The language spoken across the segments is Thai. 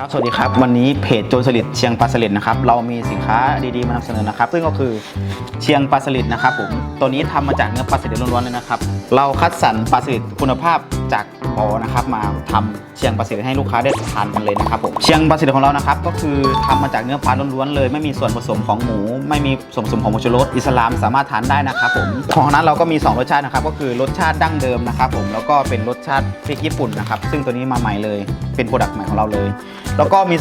ครับ สวัสดีครับ วันนี้เพจโจรสลิดเชียงปลาสลิดนะครับ เรามีสินค้าดีๆมานำเสนอนะครับ ซึ่งก็คือเชียงปลาสลิดนะครับผม ตัวนี้ทำมาจากเนื้อปลาสลิดล้วนๆเลยนะครับ เราคัดสรรปลาสลิดคุณภาพจาก บ่อนะครับมาทำเชียงปลาสลิดให้ลูกค้าได้ทานกันเลยนะครับผมเชียงปลาสลิดของเรานะครับก็คือทำมาจากเนื้อปลาล้วนๆเลย ไม่มีส่วนผสมของหมู ไม่มีส่วนผสมของผงชูรสอิสลามสามารถทานได้นะครับผมของนั้นเราก็มีสองรสชาตินะครับก็คือรสชาติดั้งเดิมนะครับผมแล้วก็เป็นรสชาติพริกญี่ปุ่นนะครับซึ่งตัวนี้มาใหม่เลย เป็นโปรดักต์ใหม่ของเราเลย แล้วก็มี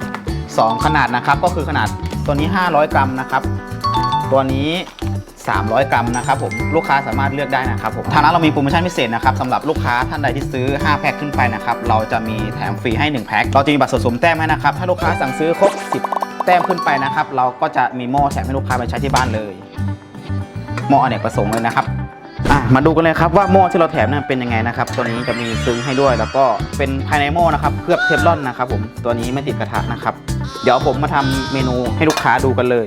2 2 ขนาดนะครับก็คือขนาดตัวนี้ 500 กรัมนะครับตัวนี้ 300 กรัมนะครับผมลูกค้าสามารถเลือกได้นะครับผมทางร้านเรามีโปรโมชั่นพิเศษนะครับสำหรับลูกค้าท่านใดที่ซื้อ 5 แพ็คขึ้นไปนะครับเราจะมีแถมฟรีให้ 1 แพ็คเราจะมีบัตรสะสมแต้มให้นะครับถ้าลูกค้าสั่งซื้อครบ 10 แต้มขึ้นไปนะครับเราก็จะมีหม้อแถมให้ลูกค้าไปใช้ที่บ้านเลยหม้ออเนกประสงค์เลยนะครับมาดูกันเลยครับว่าหม้อที่เราแถมนั้นเป็นยังไงนะครับ ตัวนี้จะมีซึ้งให้ด้วย แล้วก็เป็นภายในหม้อนะครับเคลือบเทฟลอนนะครับผมตัวนี้ไม่ติดกระทะนะครับ เดี๋ยวผมมาทำเมนูให้ลูกค้าดูกันเลย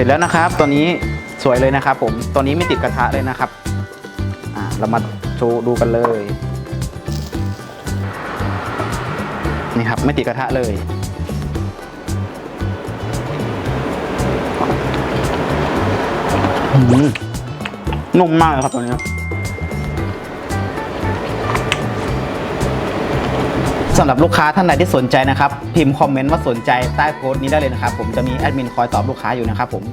สร็จแล้วนะครับตัวนี้สวยเลยนะครับ ผมตัวนี้ไม่ติดกระทะเลยนะครับเรามาโชว์ดูกันเลยนี่ครับไม่ติดกระทะเลย นุ่มมากเลยครับตัวนี้ สำหรับลูกค้าท่านใดที่สนใจนะครับ พิมพ์คอมเมนต์ว่าสนใจใต้โพสต์นี้ได้เลยนะครับ ผมจะมีแอดมินคอยตอบลูกค้าอยู่นะครับผม